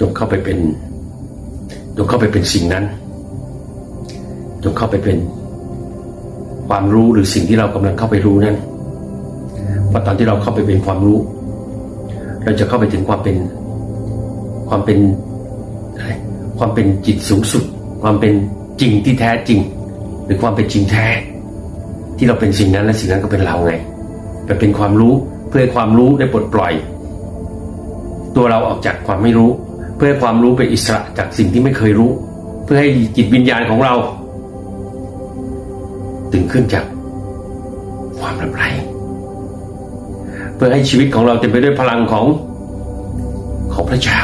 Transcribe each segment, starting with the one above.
จงเข้าไปเป็นจงเข้าไปเป็นสิ่งนั้นจงเข้าไปเป็นความรู้หรือสิ่งที่เรากำลังเข้าไปรู้นั้นเพราะตอนที่เราเข้าไปเป็นความรู้ เราจะเข้าไปถึงความเป็นความเป็นความเป็นจิตสูงสุด ความเป็นจริงที่แท้จริง หรือความเป็นจริงแท้ ที่เราเป็นสิ่งนั้นและสิ่งนั้นก็เป็นเราไงแต่เป็นความรู้เพื่อให้ความรู้ได้ปลดปล่อย ตัวเราออกจากความไม่รู้ เพื่อให้ความรู้เป็นอิสระจากสิ่งที่ไม่เคยรู้ เพื่อให้จิตวิญญาณของเราตื่นขึ้นจากความหลับไหลเพื่อให้ชีวิตของเราเต็มไปด้วยพลังของของพระเจ้า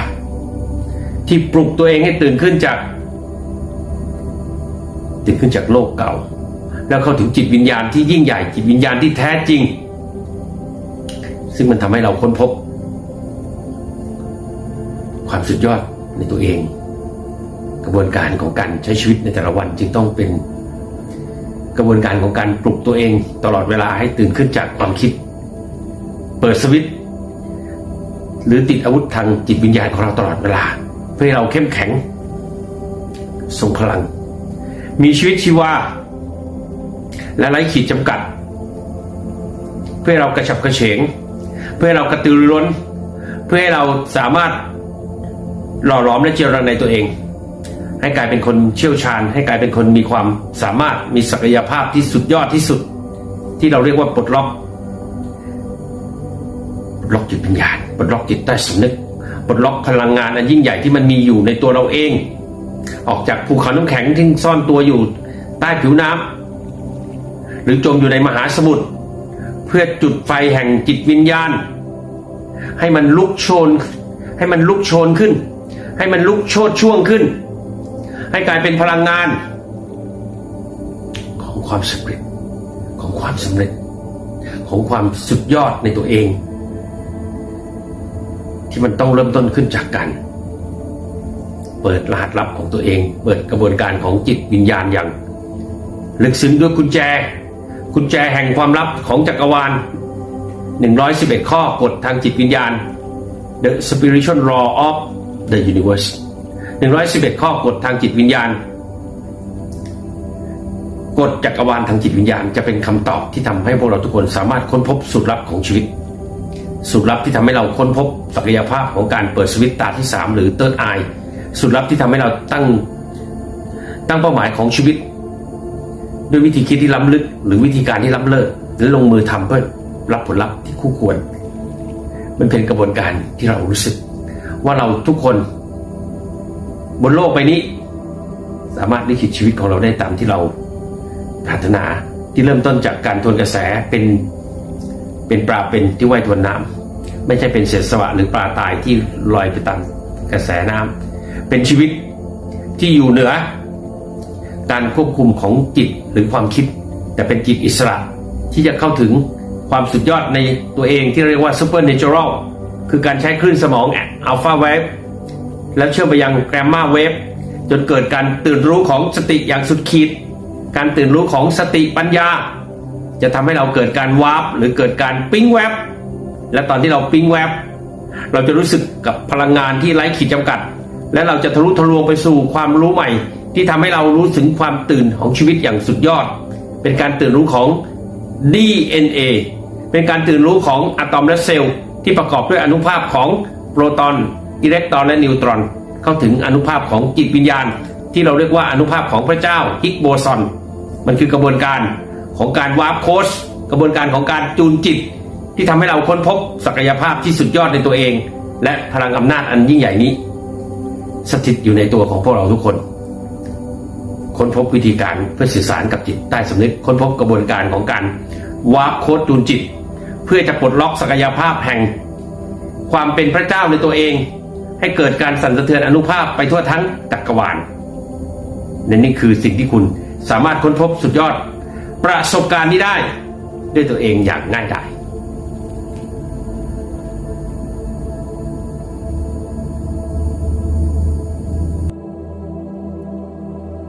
ที่ปลุกตัวเองให้ตื่นขึ้นจาก ตื่นขึ้นจากโลกเก่า แล้วเข้าถึงจิตวิญญาณที่ยิ่งใหญ่จิตวิญญาณที่แท้จริง ซึ่งมันทำให้เราค้นพบ ความสุดยอดในตัวเอง กระบวนการของการใช้ชีวิตในแต่ละวันจึงต้องเป็น กระบวนการของการปลุกตัวเองตลอดเวลาให้ตื่นขึ้นจากความคิด เปิดสวิตหรือติดอาวุธทางจิตวิญญาณของเราตลอดเวลา เพื่อให้เราเข้มแข็งทรงพลัง มีชีวิตชีวาและไร้ขีดจำกัด เพื่อเรากระฉับกระเฉง เพื่อเรากระตือรือร้น เพื่อให้เราสามารถ หล่อหลอมและเจริญในตัวเอง ให้กลายเป็นคนเชี่ยวชาญ ให้กลายเป็นคนมีความสามารถมีศักยภาพที่สุดยอดที่สุด ที่เราเรียกว่าปลดล็อกปลดล็อกจิตวิญญาณปลดล็อกจิตใต้สำนึกปลดล็อกพลังงานอันยิ่งใหญ่ที่มันมีอยู่ในตัวเราเอง ออกจากภูเขาน้ำแข็งที่ซ่อนตัวอยู่ใต้ผิวน้ำหรือจมอยู่ในมหาสมุทรเพื่อจุดไฟแห่งจิตวิญญาณ ให้มันลุกโชน ให้มันลุกโชนขึ้น ให้มันลุกโชดช่วงขึ้น ให้กลายเป็นพลังงาน ของความสำเร็จของความสำเร็จ ของความสุดยอดในตัวเอง ที่มันต้องเริ่มต้นขึ้นจากการเปิดรหัสลับของตัวเอง เปิดกระบวนการของจิตวิญญาณอย่างลึกซึ้งด้วยกุญแจ กุญแจแห่งความลับของจักรวาล 111 ข้อกฎทางจิตวิญญาณ The Spiritual Law of the Universe 111 ข้อกฎทางจิตวิญญาณกฎจักรวาลทางจิตวิญญาณจะเป็นคำตอบที่ทำให้พวกเราทุกคนสามารถค้นพบสูตรลับของชีวิตสูตรลับที่ทำให้เราค้นพบศักยภาพของการเปิดสวิตตาที่ 3 หรือ Third Eye สูตรลับที่ทำให้เราตั้งตั้งเป้าหมายของชีวิต ด้วยวิธีคิดที่ล้ำลึก หรือวิธีการที่ล้ำเลิศและลงมือทำเพื่อรับผลลัพธ์ที่คู่ควร มันเป็นกระบวนการที่เรารู้สึก ว่าเราทุกคน บนโลกใบนี้ สามารถลิขิตชีวิตของเราได้ตามที่เราปรารถนาที่เริ่มต้นจากการทวนกระแสเป็นเป็นปลาเป็นที่ว่ายทวนน้ำไม่ใช่เป็นเศษสวะหรือปลาตายที่ลอยไปตามกระแสน้ำเป็นชีวิตที่อยู่เหนือ การควบคุมของจิตหรือความคิด แต่เป็นจิตอิสระที่จะเข้าถึงความสุดยอดในตัวเองที่เรียกว่า supernatural คือการใช้คลื่นสมองอัลฟาเวฟแล้วเชื่อมไปยังแกรมมาเวฟจนเกิดการตื่นรู้ของสติอย่างสุดขีด การตื่นรู้ของสติปัญญา จะทำให้เราเกิดการวาร์ปหรือเกิดการปิ้งแวบและตอนที่เราปิ้งแวบเราจะรู้สึกกับพลังงานที่ไร้ขีดจำกัด และเราจะทะลุทะลวงไปสู่ความรู้ใหม่ ที่ทำให้เรารู้ถึงความตื่นของชีวิตอย่างสุดยอด เป็นการตื่นรู้ของ DNA เป็นการตื่นรู้ของอะตอมและเซลล์ ที่ประกอบด้วยอนุภาคของโปรตอนอิเล็กตรอนและนิวตรอน เข้าถึงอนุภาพของจิตวิญญาณ ที่เราเรียกว่าอนุภาพของพระเจ้าฮิกโบซอน มันคือกระบวนการของการวาร์ปโค้ชกระบวนการของการจูนจิต ที่ทำให้เราค้นพบศักยภาพที่สุดยอดในตัวเอง และพลังอำนาจอันยิ่งใหญ่นี้ สถิตอยู่ในตัวของพวกเราทุกคนค้นพบวิธีการเพื่อสื่อสารกับจิตใต้สำนึกค้นพบกระบวนการของการวาร์ปโค้ดจูนจิต เพื่อจะปลดล็อกศักยภาพแห่ง ความเป็นพระเจ้าในตัวเอง ให้เกิดการสั่นสะเทือนอนุภาพไปทั่วทั้งจักรวาลและนี่คือสิ่งที่คุณสามารถค้นพบสุดยอด ประสบการณ์นี้ได้ ด้วยตัวเองอย่างง่ายดาย